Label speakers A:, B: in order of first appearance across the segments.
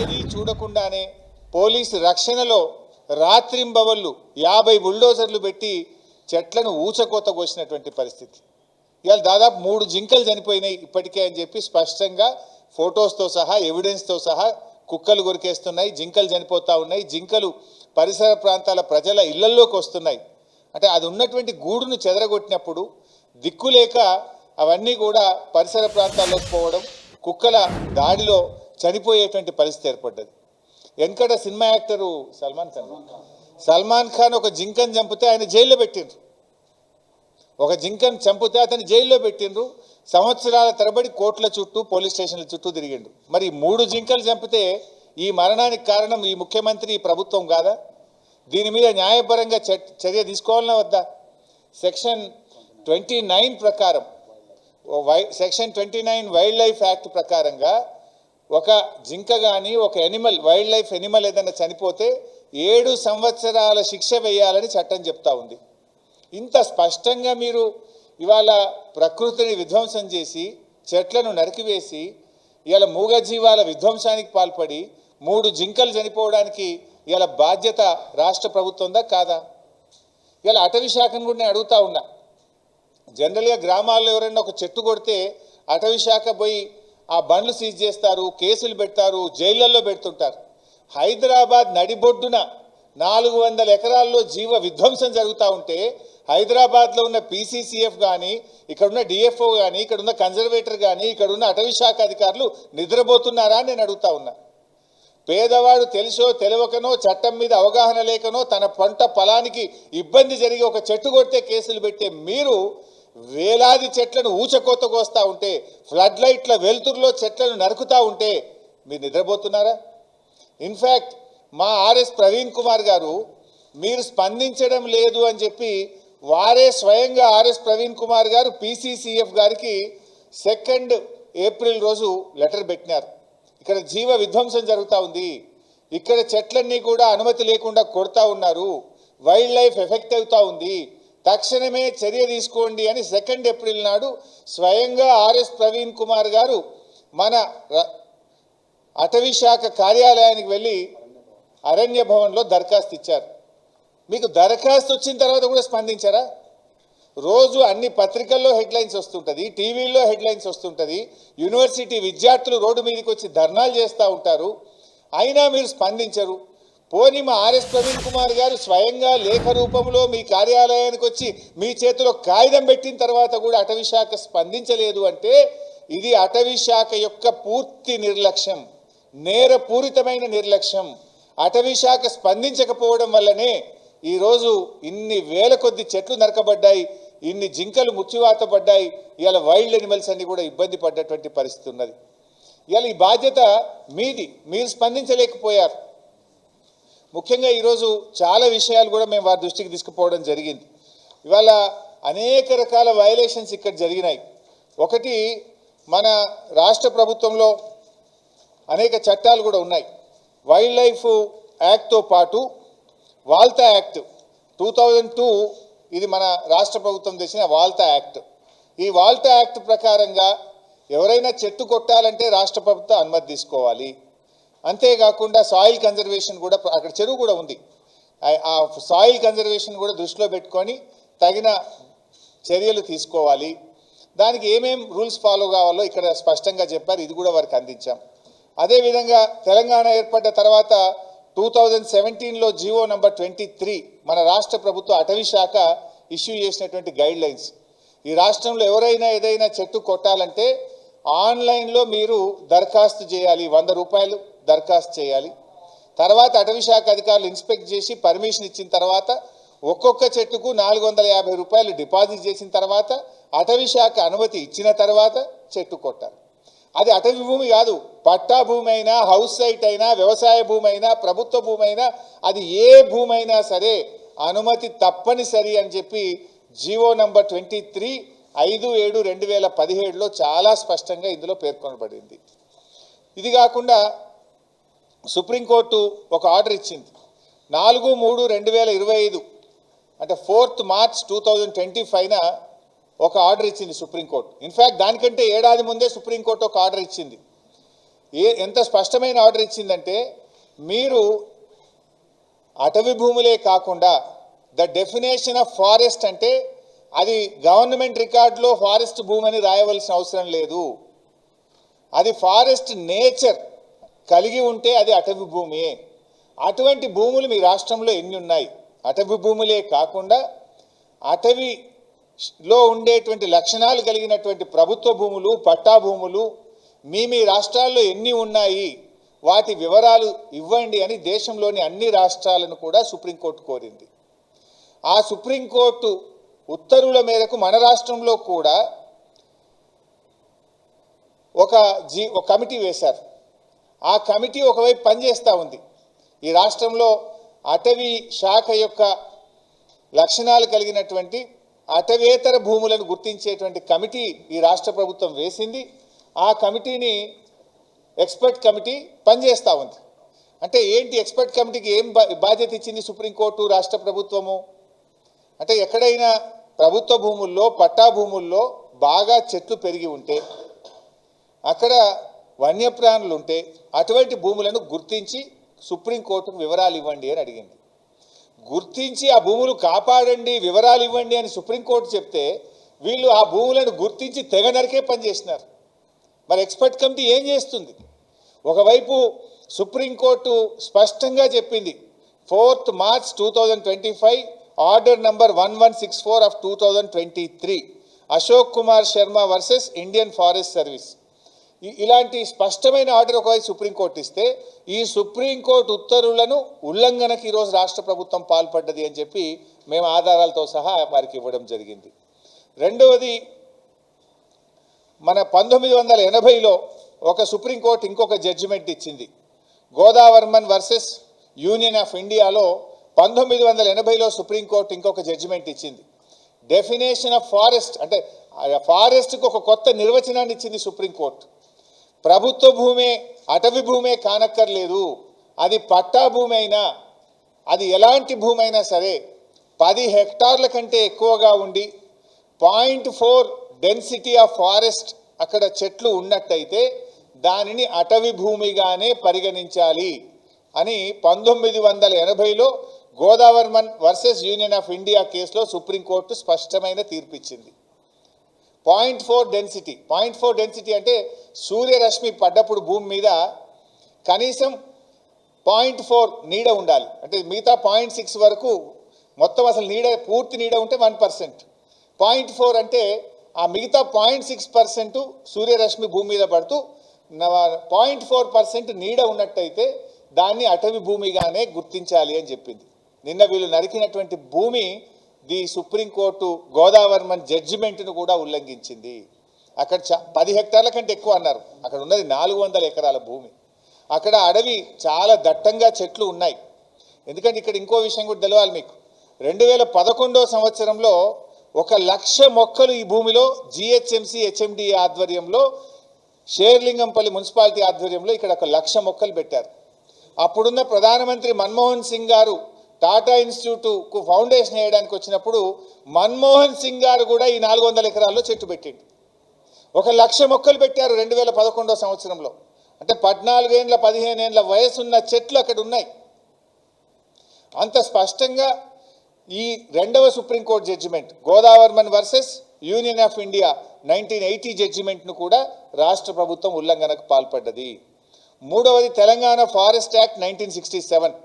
A: ఏదీ చూడకుండానే పోలీసు రక్షణలో రాత్రింబవళ్ళు యాభై బుల్డోజర్లు పెట్టి చెట్లను ఊచకోత కోసినటువంటి పరిస్థితి. ఇవాళ దాదాపు మూడు జింకలు చనిపోయినాయి ఇప్పటికే అని చెప్పి స్పష్టంగా ఫొటోస్తో సహా ఎవిడెన్స్తో సహా కుక్కలు కొరికేస్తున్నాయి జింకలు చనిపోతూ ఉన్నాయి. జింకలు పరిసర ప్రాంతాల ప్రజల ఇళ్ళల్లోకి వస్తున్నాయి. అంటే అది ఉన్నటువంటి గూడును చెదరగొట్టినప్పుడు దిక్కులేక అవన్నీ కూడా పరిసర ప్రాంతాల్లోకి పోవడం కుక్కల దాడిలో చనిపోయేటువంటి పరిస్థితి ఏర్పడ్డది. వెనకట సినిమా యాక్టరు సల్మాన్ ఖాన్? సల్మాన్ ఖాన్ ఒక జింకను చంపితే ఆయన జైల్లో పెట్టిండ్రు. ఒక జింకను చంపితే అతను జైల్లో పెట్టిండ్రు. సంవత్సరాల తరబడి కోర్టుల చుట్టూ పోలీస్ స్టేషన్ల చుట్టూ తిరిగిండు. మరి మూడు జింకలు చంపితే ఈ మరణానికి కారణం ఈ ముఖ్యమంత్రి ఈ ప్రభుత్వం కాదా? దీని మీద న్యాయపరంగా చట్- చర్య తీసుకోవాలన్నా వద్దా? సెక్షన్ ట్వంటీ నైన్ ప్రకారం why section twenty nine wild life act ప్రకారంగా ఒక జింక కానీ ఒక ఎనిమల్ వైల్డ్ లైఫ్ ఎనిమల్ ఏదైనా చనిపోతే ఏడు సంవత్సరాల శిక్ష వేయాలని చట్టం చెప్తా ఉంది. ఇంత స్పష్టంగా మీరు ఇవాళ ప్రకృతిని విధ్వంసం చేసి చెట్లను నరికివేసి ఇవాళ మూగజీవాల విధ్వంసానికి పాల్పడి మూడు జింకలు చనిపోవడానికి ఇవాళ బాధ్యత రాష్ట్ర ప్రభుత్వందా కాదా? ఇవాళ అటవీ శాఖను కూడా నేను అడుగుతా ఉన్నా. జనరల్గా గ్రామాల్లో ఎవరైనా ఒక చెట్టు కొడితే అటవీ శాఖ పోయి ఆ బండ్లు సీజ్ చేస్తారు కేసులు పెడతారు జైళ్ళల్లో పెడుతుంటారు. హైదరాబాద్ నడిబొడ్డున నాలుగు వందల ఎకరాల్లో జీవ విధ్వంసం జరుగుతూ ఉంటే హైదరాబాద్లో ఉన్న పీసీసీఎఫ్ కానీ ఇక్కడున్న డిఎఫ్ఓ కానీ ఇక్కడున్న కన్జర్వేటర్ కానీ ఇక్కడున్న అటవీ శాఖ అధికారులు నిద్రపోతున్నారా అని నేను అడుగుతా ఉన్నా. పేదవాడు తెలుసో తెలియకనో చట్టం మీద అవగాహన లేకనో తన పంట పొలానికి ఇబ్బంది జరిగి ఒక చెట్టు కొడితే కేసులు పెట్టే మీరు వేలాది చెట్లను ఊచకోత కోస్తూ ఉంటే ఫ్లడ్ లైట్ల వెలుతురులో చెట్లను నరుకుతా ఉంటే మీరు నిద్రపోతున్నారా? ఇన్ఫ్యాక్ట్ మా ఆర్ఎస్ ప్రవీణ్ కుమార్ గారు మీరు స్పందించడం లేదు అని చెప్పి వారే స్వయంగా ఆర్ఎస్ ప్రవీణ్ కుమార్ గారు పీసీసీఎఫ్ గారికి సెకండ్ ఏప్రిల్ రోజు లెటర్ పెట్టినారు. ఇక్కడ జీవ విధ్వంసం జరుగుతూ ఉంది. ఇక్కడ చెట్లన్నీ కూడా అనుమతి లేకుండా కొడతా ఉన్నారు. వైల్డ్ లైఫ్ ఎఫెక్ట్ అవుతూ ఉంది. తక్షణమే చర్య తీసుకోండి అని సెకండ్ ఏప్రిల్ నాడు స్వయంగా ఆర్ఎస్ ప్రవీణ్ కుమార్ గారు మన ర- అటవీ శాఖ కార్యాలయానికి వెళ్ళి అరణ్య భవన్లో దరఖాస్తు ఇచ్చారు. మీకు దరఖాస్తు వచ్చిన తర్వాత కూడా స్పందించారా? రోజు అన్ని పత్రికల్లో హెడ్లైన్స్ వస్తుంటుంది టీవీల్లో హెడ్లైన్స్ వస్తుంటుంది యూనివర్సిటీ విద్యార్థులు రోడ్డు మీదకి వచ్చి ధర్నాలు చేస్తూ ఉంటారు. అయినా మీరు స్పందించరు. పోని మా ఆర్ఎస్ ప్రవీణ్ కుమార్ గారు స్వయంగా లేఖ రూపంలో మీ కార్యాలయానికి వచ్చి మీ చేతిలో కాగితం పెట్టిన తర్వాత కూడా అటవీ శాఖ స్పందించలేదు అంటే ఇది అటవీ శాఖ యొక్క పూర్తి నిర్లక్ష్యం నేరపూరితమైన నిర్లక్ష్యం. అటవీ శాఖ స్పందించకపోవడం వల్లనే ఈరోజు ఇన్ని వేల కొద్ది చెట్లు నరకబడ్డాయి ఇన్ని జింకలు ముచ్చివాత పడ్డాయి ఇవాళ వైల్డ్ ఎనిమల్స్ అన్ని కూడా ఇబ్బంది పడ్డటువంటి పరిస్థితి ఉన్నది. ఇవాళ ఈ బాధ్యత మీది మీరు స్పందించలేకపోయారు. ముఖ్యంగా ఈరోజు చాలా విషయాలు కూడా మేము వారి దృష్టికి తీసుకుపోవడం జరిగింది. ఇవాళ అనేక రకాల వయలేషన్స్ ఇక్కడ జరిగినాయి. ఒకటి మన రాష్ట్ర ప్రభుత్వంలో అనేక చట్టాలు కూడా ఉన్నాయి. వైల్డ్ లైఫ్ యాక్ట్తో పాటు WALTA act two thousand two ఇది మన రాష్ట్ర ప్రభుత్వం తెచ్చిన వాల్తా యాక్ట్ ఈ వాల్తా యాక్ట్ ప్రకారంగా ఎవరైనా చెట్టు కొట్టాలంటే రాష్ట్ర ప్రభుత్వం అనుమతి తీసుకోవాలి. అంతేకాకుండా సాయిల్ కన్జర్వేషన్ కూడా అక్కడ చెరువు కూడా ఉంది. ఆ- సాయిల్ కన్జర్వేషన్ కూడా దృష్టిలో పెట్టుకొని తగిన చర్యలు తీసుకోవాలి. దానికి ఏమేం రూల్స్ ఫాలో కావాలో ఇక్కడ స్పష్టంగా చెప్పారు. ఇది కూడా వారికి అందించాం. అదేవిధంగా తెలంగాణ ఏర్పడ్డ తర్వాత టూ థౌజండ్ సెవెంటీన్లో జీవో నంబర్ ట్వంటీ త్రీ మన రాష్ట్ర ప్రభుత్వ అటవీ శాఖ ఇష్యూ చేసినటువంటి గైడ్ లైన్స్ ఈ రాష్ట్రంలో ఎవరైనా ఏదైనా చెట్టు కొట్టాలంటే ఆన్లైన్లో మీరు దరఖాస్తు చేయాలి. వంద రూపాయలు దరఖాస్తు చేయాలి. తర్వాత అటవీశాఖ అధికారులు ఇన్స్పెక్ట్ చేసి పర్మిషన్ ఇచ్చిన తర్వాత ఒక్కొక్క చెట్టుకు నాలుగు వందల యాభై రూపాయలు డిపాజిట్ చేసిన తర్వాత అటవీశాఖ అనుమతి ఇచ్చిన తర్వాత చెట్టు కొట్టాలి అది అటవీ భూమి కాదు పట్టా భూమి అయినా హౌస్ సైట్ అయినా వ్యవసాయ భూమి అయినా ప్రభుత్వ భూమి అయినా అది ఏ భూమి అయినా సరే అనుమతి తప్పనిసరి అని చెప్పి జీవో నంబర్ ట్వంటీ త్రీ ఐదు ఏడు రెండు వేల పదిహేడులో చాలా స్పష్టంగా ఇందులో పేర్కొనబడింది. ఇది కాకుండా సుప్రీంకోర్టు ఒక ఆర్డర్ ఇచ్చింది. నాలుగు మూడు రెండు వేల ఇరవై ఐదు అంటే fourth March two thousand twenty ఫైవ్న ఒక ఆర్డర్ ఇచ్చింది సుప్రీంకోర్టు. ఇన్ఫ్యాక్ట్ దానికంటే ఏడాది ముందే సుప్రీంకోర్టు ఒక ఆర్డర్ ఇచ్చింది. ఏ ఎంత స్పష్టమైన ఆర్డర్ ఇచ్చిందంటే మీరు అటవీ భూములే కాకుండా ద డెఫినేషన్ ఆఫ్ ఫారెస్ట్ అంటే అది గవర్నమెంట్ రికార్డులో ఫారెస్ట్ భూమి అని రాయవలసిన అవసరం లేదు. అది ఫారెస్ట్ నేచర్ కలిగి ఉంటే అది అటవీ భూమి. అటువంటి భూములు మీ రాష్ట్రంలో ఎన్ని ఉన్నాయి? అటవీ భూములే కాకుండా అటవీలో ఉండేటువంటి లక్షణాలు కలిగినటువంటి ప్రభుత్వ భూములు పట్టా భూములు మీ మీ రాష్ట్రాల్లో ఎన్ని ఉన్నాయి? వాటి వివరాలు ఇవ్వండి అని దేశంలోని అన్ని రాష్ట్రాలను కూడా సుప్రీంకోర్టు కోరింది. ఆ సుప్రీంకోర్టు ఉత్తర్వుల మేరకు మన రాష్ట్రంలో కూడా ఒక జీ ఒక కమిటీ వేశారు. ఆ కమిటీ ఒకవైపు పనిచేస్తూ ఉంది. ఈ రాష్ట్రంలో అటవీ శాఖ యొక్క లక్షణాలు కలిగినటువంటి అటవేతర భూములను గుర్తించేటువంటి కమిటీ ఈ రాష్ట్ర ప్రభుత్వం వేసింది. ఆ కమిటీని ఎక్స్పర్ట్ కమిటీ పనిచేస్తూ ఉంది. అంటే ఏంటి ఎక్స్పర్ట్ కమిటీకి ఏం బా- బాధ్యత ఇచ్చింది సుప్రీంకోర్టు రాష్ట్ర ప్రభుత్వము? అంటే ఎక్కడైనా ప్రభుత్వ భూముల్లో పట్టా భూముల్లో బాగా చెట్లు పెరిగి ఉంటే అక్కడ వన్యప్రాణులు ఉంటే అటువంటి భూములను గుర్తించి సుప్రీంకోర్టుకు వివరాలు ఇవ్వండి అని అడిగింది. గుర్తించి ఆ భూములు కాపాడండి వివరాలు ఇవ్వండి అని సుప్రీంకోర్టు చెప్తే వీళ్ళు ఆ భూములను గుర్తించి తెగ నరికే పనిచేసినారు మరి ఎక్స్పర్ట్ కమిటీ ఏం చేస్తుంది? ఒకవైపు సుప్రీంకోర్టు స్పష్టంగా చెప్పింది fourth March two thousand twenty five order number one one six four of two thousand twenty three Ashok Kumar Sharma versus Indian forest service. ఇలాంటి స్పష్టమైన ఆర్డర్ ఒకవైపు సుప్రీంకోర్టు ఇస్తే ఈ సుప్రీంకోర్టు ఉత్తర్వులను ఉల్లంఘనకి ఈరోజు రాష్ట్ర ప్రభుత్వం పాల్పడ్డది అని చెప్పి మేము ఆధారాలతో సహా వారికి ఇవ్వడం జరిగింది. రెండవది మన పంతొమ్మిది వందల ఎనభైలో ఒక సుప్రీంకోర్టు ఇంకొక జడ్జిమెంట్ ఇచ్చింది. గోదావర్మన్ వర్సెస్ యూనియన్ ఆఫ్ ఇండియాలో పంతొమ్మిది వందల ఎనభైలో సుప్రీంకోర్టు ఇంకొక జడ్జిమెంట్ ఇచ్చింది. డెఫినేషన్ ఆఫ్ ఫారెస్ట్ అంటే ఫారెస్ట్కి ఒక కొత్త నిర్వచనాన్ని ఇచ్చింది సుప్రీంకోర్టు ప్రభుత్వ భూమే అటవీ భూమే కానక్కర్లేదు. అది పట్టా భూమి అయినా అది ఎలాంటి భూమి అయినా సరే పది హెక్టార్ల కంటే ఎక్కువగా ఉండి point four density of forest అక్కడ చెట్లు ఉన్నట్టయితే దానిని అటవీ భూమిగానే పరిగణించాలి అని పంతొమ్మిది వందల ఎనభైలో Godavarman versus union of India కేసులో సుప్రీంకోర్టు స్పష్టమైన తీర్పిచ్చింది. Point four density. Point four density అంటే సూర్యరశ్మి పడ్డప్పుడు భూమి మీద కనీసం పాయింట్ ఫోర్ నీడ ఉండాలి. అంటే మిగతా పాయింట్ సిక్స్ వరకు మొత్తం అసలు నీడ పూర్తి నీడ ఉంటే వన్ పర్సెంట్. పాయింట్ ఫోర్ అంటే ఆ మిగతా పాయింట్ సిక్స్ పర్సెంట్ సూర్యరశ్మి భూమి మీద పడుతూ పాయింట్ ఫోర్ పర్సెంట్ నీడ ఉన్నట్టయితే దాన్ని అటవీ భూమిగానే గుర్తించాలి అని చెప్పింది. నిన్న వీళ్ళు నరికినటువంటి భూమి ది సుప్రీంకోర్టు గోదావర్మన్ జడ్జిమెంట్ను కూడా ఉల్లంఘించింది. అక్కడ చ పది హెక్టార్ల కంటే ఎక్కువ అన్నారు. అక్కడ ఉన్నది నాలుగు వందల ఎకరాల భూమి. అక్కడ అడవి చాలా దట్టంగా చెట్లు ఉన్నాయి. ఎందుకంటే ఇక్కడ ఇంకో విషయం కూడా తెలవాలి మీకు. రెండు వేల పదకొండో సంవత్సరంలో ఒక లక్ష మొక్కలు ఈ భూమిలో జిహెచ్ఎంసి హెచ్ఎండి ఆధ్వర్యంలో షేర్లింగంపల్లి మున్సిపాలిటీ ఆధ్వర్యంలో ఇక్కడ ఒక లక్ష మొక్కలు పెట్టారు. అప్పుడున్న ప్రధానమంత్రి మన్మోహన్ సింగ్ గారు టాటా ఇన్స్టిట్యూట్కు ఫౌండేషన్ వేయడానికి వచ్చినప్పుడు మన్మోహన్ సింగ్ గారు కూడా ఈ నాలుగు వందల ఎకరాల్లో చెట్టు పెట్టిండు. ఒక లక్ష మొక్కలు పెట్టారు రెండు వేల పదకొండో సంవత్సరంలో. అంటే పద్నాలుగేండ్ల పదిహేనేండ్ల వయసున్న చెట్లు అక్కడ ఉన్నాయి. అంత స్పష్టంగా ఈ రెండవ supreme court judgement Godavarman versus union of India nineteen eighty జడ్జిమెంట్ను కూడా రాష్ట్ర ప్రభుత్వం ఉల్లంఘనకు పాల్పడ్డది. మూడవది Telangana forest act nineteen sixty seven.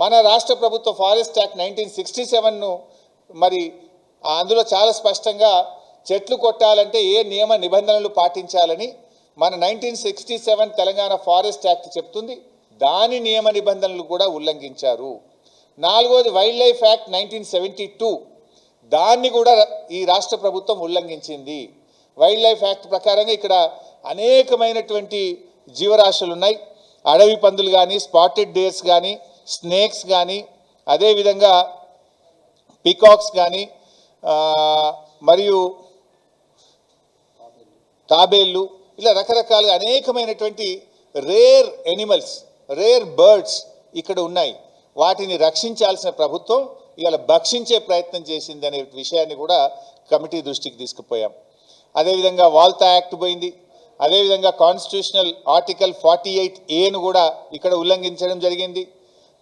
A: మన రాష్ట్ర ప్రభుత్వ ఫారెస్ట్ యాక్ట్ నైన్టీన్ సిక్స్టీ సెవెన్ను మరి అందులో చాలా స్పష్టంగా చెట్లు కొట్టాలంటే ఏ నియమ నిబంధనలు పాటించాలని మన nineteen sixty seven Telangana forest act చెప్తుంది. దాని నియమ నిబంధనలు కూడా ఉల్లంఘించారు. నాలుగోది wild life act nineteen seventy two. దాన్ని కూడా ఈ రాష్ట్ర ప్రభుత్వం ఉల్లంఘించింది. వైల్డ్ లైఫ్ యాక్ట్ ప్రకారంగా ఇక్కడ అనేకమైనటువంటి జీవరాశులు ఉన్నాయి అడవి పందులు కానీ స్పాటెడ్ డేర్స్ కానీ స్నేక్స్ కానీ అదేవిధంగా పీకాక్స్ కానీ మరియు తాబేళ్ళు ఇలా రకరకాలుగా అనేకమైనటువంటి రేర్ ఎనిమల్స్ రేర్ బర్డ్స్ ఇక్కడ ఉన్నాయి. వాటిని రక్షించాల్సిన ప్రభుత్వం ఇవాళ భక్షించే ప్రయత్నం చేసింది అనే విషయాన్ని కూడా కమిటీ దృష్టికి తీసుకుపోయాం. అదేవిధంగా వాల్తా యాక్ట్ పోయింది. అదేవిధంగా కాన్స్టిట్యూషనల్ ఆర్టికల్ ఫార్టీ ఎయిట్ ఏను కూడా ఇక్కడ ఉల్లంఘించడం జరిగింది.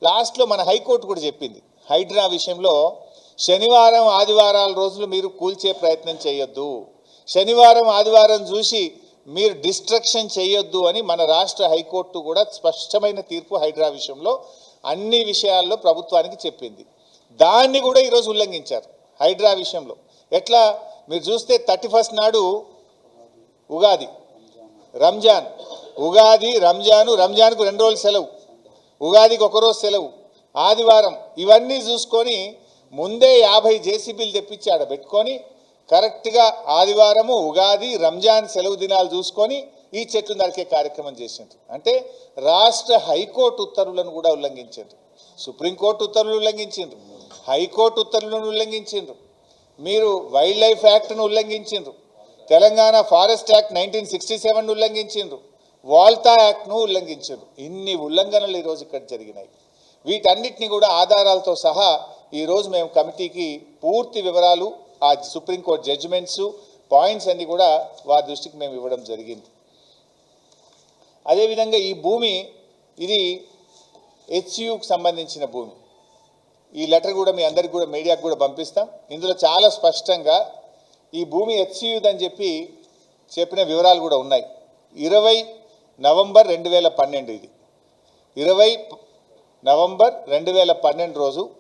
A: లాస్ట్లో మన హైకోర్టు కూడా చెప్పింది. హైడ్రా విషయంలో శనివారం ఆదివారాల రోజులు మీరు కూల్చే ప్రయత్నం చేయొద్దు. శనివారం ఆదివారం చూసి మీరు డిస్ట్రక్షన్ చేయొద్దు అని మన రాష్ట్ర హైకోర్టు కూడా స్పష్టమైన తీర్పు హైడ్రా విషయంలో అన్ని విషయాల్లో ప్రభుత్వానికి చెప్పింది. దాన్ని కూడా ఈరోజు ఉల్లంఘించారు హైడ్రా విషయంలో. ఎట్లా? మీరు చూస్తే థర్టీ ఫస్ట్ నాడు ఉగాది. రంజాన్. ఉగాది రంజాను రంజాన్కు రెండు రోజులు సెలవు. ఉగాదికి ఒకరోజు సెలవు ఆదివారం ఇవన్నీ చూసుకొని ముందే యాభై జేసీబీలు తెప్పించి ఆడ పెట్టుకొని కరెక్ట్గా ఆదివారము ఉగాది రంజాన్ సెలవు దినాలు చూసుకొని ఈ చెట్లు నరికే కార్యక్రమం చేసిండ్రు. అంటే రాష్ట్ర హైకోర్టు ఉత్తర్వులను కూడా ఉల్లంఘించారు సుప్రీంకోర్టు ఉత్తర్వులు ఉల్లంఘించిండ్రు. హైకోర్టు ఉత్తర్వులను ఉల్లంఘించిండ్రు. మీరు వైల్డ్ లైఫ్ యాక్ట్ను ఉల్లంఘించిండ్రు. Telangana forest act nineteen sixty seven ఉల్లంఘించిండ్రు. WALTA యాక్ట్ను ఉల్లంఘించిండ్రు ఇన్ని ఉల్లంఘనలు ఈరోజు ఇక్కడ జరిగినాయి. వీటన్నిటిని కూడా ఆధారాలతో సహా ఈరోజు మేము కమిటీకి పూర్తి వివరాలు ఆ సుప్రీంకోర్టు జడ్జిమెంట్స్ పాయింట్స్ అన్నీ కూడా వారి దృష్టికి మేము ఇవ్వడం జరిగింది. అదేవిధంగా ఈ భూమి ఇది హెచ్యుకి సంబంధించిన భూమి. ఈ లెటర్ కూడా మీ అందరికి కూడా మీడియాకు కూడా పంపిస్తాం. ఇందులో చాలా స్పష్టంగా ఈ భూమి హెచ్యుదని చెప్పి చెప్పిన వివరాలు కూడా ఉన్నాయి. ఇరవై నవంబర్ రెండు వేల పన్నెండు ఇది. ఇరవై నవంబర్ రెండు వేల పన్నెండు రోజు